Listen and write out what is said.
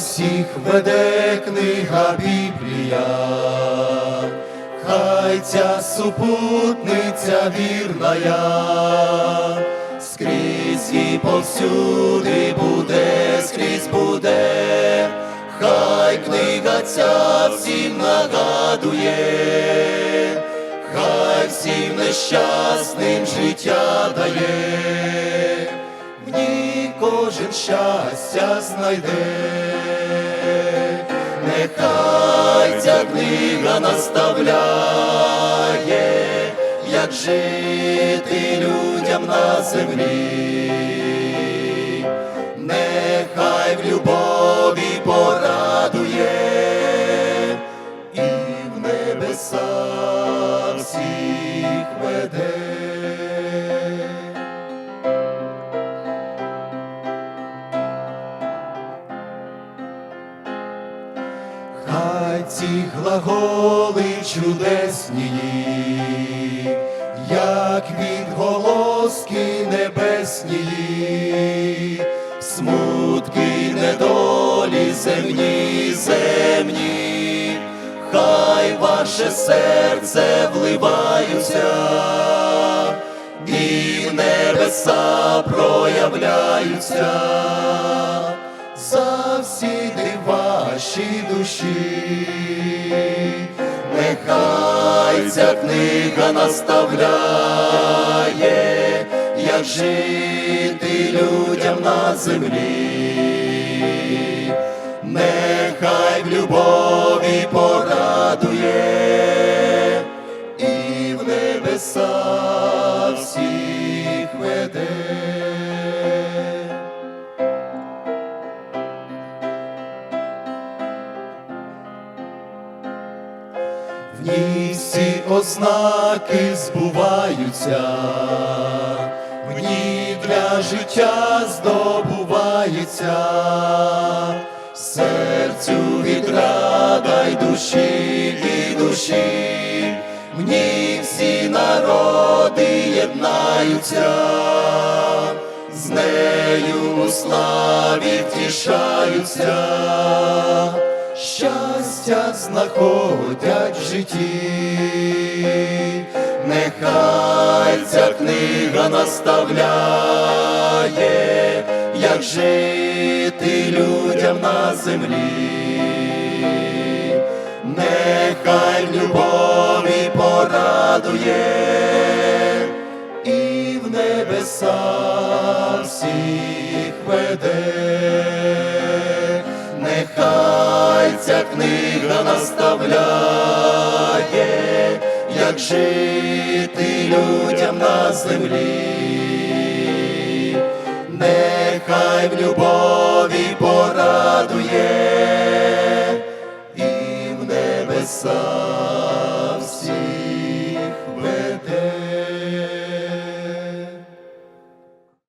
всіх веде книга Біблія, хай ця супутниця вірная, скрізь і повсюди буде, скрізь буде, хай книга ця всім нагадує, хай всім нещасним життя дає, кожен щастя знайде, нехай ця книга наставляє, як жити людям на землі, нехай в любові порадує і в небеса ці глаголи чудесні, як відголоски небесні, смутки недолі земні, земні, хай ваше серце вливаються, і небеса проявляються. За всі ваші душі, нехай ця книга наставляє, як жити людям на землі, нехай в любові порадує і в небеса В всі ознаки збуваються, в для життя здобувається, серцю відрада й душі, і душі, в всі народи єднаються, з нею у славі втішаються щастя знаходять в житті, нехай ця книга наставляє, як жити людям на землі, нехай любові порадує і в небеса всіх веде як жити людям на землі, нехай в любові порадує і в небеса